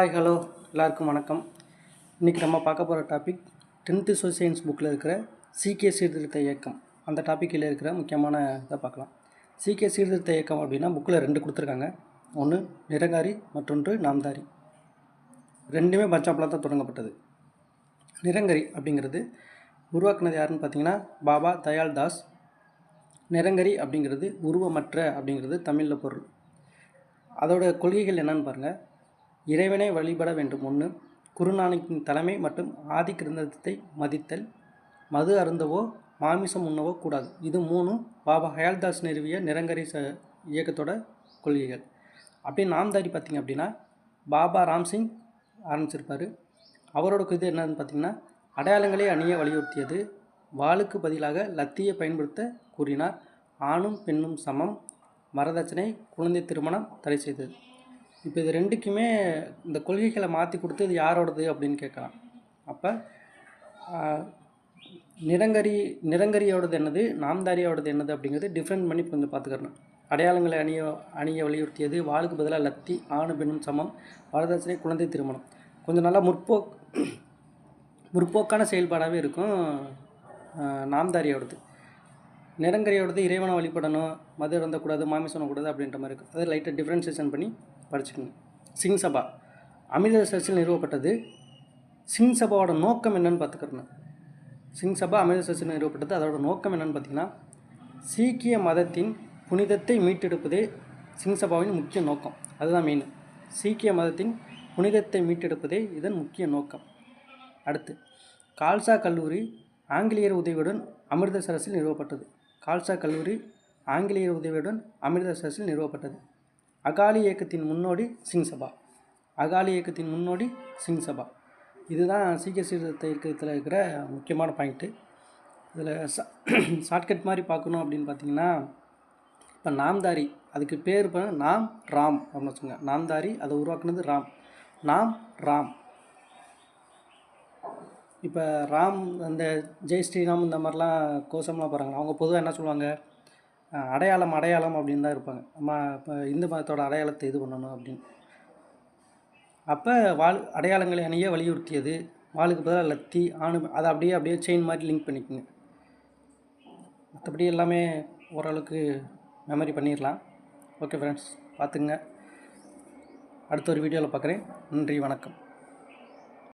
Hi hello எல்லாருக்கும் வணக்கம். இன்றைக்கி நம்ம பார்க்க போகிற டாபிக் டென்த்து சோசியல் சயின்ஸ் புக்கில் இருக்கிற சீக்கிய சீர்திருத்த இயக்கம். அந்த டாப்பிக்கில் இருக்கிற முக்கியமான இதை பார்க்கலாம். சீக்கிய சீர்திருத்த இயக்கம் அப்படின்னா புக்கில் ரெண்டு கொடுத்துருக்காங்க. ஒன்று நிரங்காரி மற்றொன்று நாம்தாரி. ரெண்டுமே பஞ்சாப்பில் தான் தொடங்கப்பட்டது. நிரங்கரி அப்படிங்கிறது உருவாக்குனது யாருன்னு பார்த்தீங்கன்னா பாபா தயாள் தாஸ். நிரங்கரி அப்படிங்கிறது உருவமற்ற அப்படிங்கிறது தமிழில் பொருள். அதோட கொள்கைகள் என்னன்னு பாருங்கள் இறைவனை வழிபட வேண்டும். ஒன்று குருநானக்கின் தலைமை மற்றும் ஆதி கிரந்தத்தை மதித்தல். மது அருந்தவோ மாமிசம் உண்ணவோ கூடாது. இது மூணும் பாபா ஹயால்தாஸ் நிறுவிய நிரங்கரி ச இயக்கத்தோட கொள்கைகள். அப்படியே நாம்தாரி பார்த்திங்க அப்படின்னா பாபா ராம்சிங் ஆரம்பிச்சிருப்பார். அவரோட இது என்னன்னு பார்த்தீங்கன்னா அடையாளங்களை அணிய வலியுறுத்தியது. வாளுக்கு பதிலாக லத்தியை பயன்படுத்த கூறினார். ஆணும் பெண்ணும் சமம். வரதட்சணை குழந்தை திருமணம் தடை செய்தது. இப்போ இது ரெண்டுக்குமே இந்த கொள்கைகளை மாற்றி கொடுத்து இது யாரோடது அப்படின்னு கேட்கலாம். அப்போ நிரங்கரி நிரங்கரியோடது என்னது நாம்தாரியோடது என்னது அப்படிங்கிறது டிஃப்ரெண்ட் பண்ணி கொஞ்சம் பார்த்துக்கணும் அடையாளங்களை அணிய அணிய வலியுறுத்தியது வாளுக்கு பதிலாக லத்தி ஆணு பெண்ணும் சமம் வரதட்சணை குழந்தை திருமணம். கொஞ்சம் நல்லா முற்போக் முற்போக்கான செயல்பாடாகவே இருக்கும் நாம்தாரியோடது. நிரங்கரியோடது இறைவனை வழிபடணும் மது இறந்தக்கூடாது மாமிசம் கூடாது அப்படின்ற மாதிரி இருக்கும் அதை லைட்டாக டிஃப்ரென்சேஷன் பண்ணி படிச்சுக்கணும் சிங் சபா. அமிர்தசரஸில் நிறுவப்பட்டது சிங் சபாவோட நோக்கம் என்னன்னு பார்த்துக்கிறேன். சிங் சபா அமிர்தசரஸில் நிறுவப்பட்டது அதோட நோக்கம் என்னென்னு பார்த்தீங்கன்னா சீக்கிய மதத்தின் புனிதத்தை மீட்டெடுப்பதே சிங் சபாவின் முக்கிய நோக்கம். அதுதான் மெயின் சீக்கிய மதத்தின் புனிதத்தை மீட்டெடுப்பதே இதன் முக்கிய நோக்கம். அடுத்து கால்சா கல்லூரி ஆங்கிலேயர் உதவியுடன் அமிர்தசரஸில் நிறுவப்பட்டது. கால்சா கல்லூரி ஆங்கிலேயர் உதவியுடன் அமிர்தசரஸில் நிறுவப்பட்டது. அகாலி இயக்கத்தின் முன்னோடி சிங் சபா. அகாலி இயக்கத்தின் முன்னோடி சிங் சபா. இதுதான் சீக்கிய சீர்திருத்த இயக்கத்தில் இருக்கிற முக்கியமான பாயிண்ட்டு இதில் ஷார்ட்கட் மாதிரி பார்க்கணும் அப்படின்னு பார்த்தீங்கன்னா இப்போ நாம்தாரி அதுக்கு பேர் நாம் ராம் அப்படின்னு வச்சுங்க நாம்தாரி அதை உருவாக்குனது ராம். நாம் ராம் இப்போ ராம் அந்த ஜெய் ஸ்ரீராம் இந்த மாதிரிலாம் கோஷம்லாம் போகிறாங்க அவங்க பொதுவாக என்ன சொல்லுவாங்க? அடையாளம் அடையாளம் அப்படின்னு தான் இருப்பாங்க. நம்ம இப்போ இந்து மதத்தோட அடையாளத்தை இது பண்ணணும் அப்படின்னு. அப்போ வாழ் அடையாளங்களை அணிய வலியுறுத்தியது. வாளுக்கு பதிலாக லத்தி ஆணு அதை அப்படியே அப்படியே செயின் மாதிரி லிங்க் பண்ணிக்கோங்க. மற்றபடி எல்லாமே ஓரளவுக்கு மெமரி பண்ணிடலாம். ஓகே ஃப்ரெண்ட்ஸ் பார்த்துங்க அடுத்த ஒரு வீடியோவில் பார்க்குறேன். நன்றி வணக்கம்.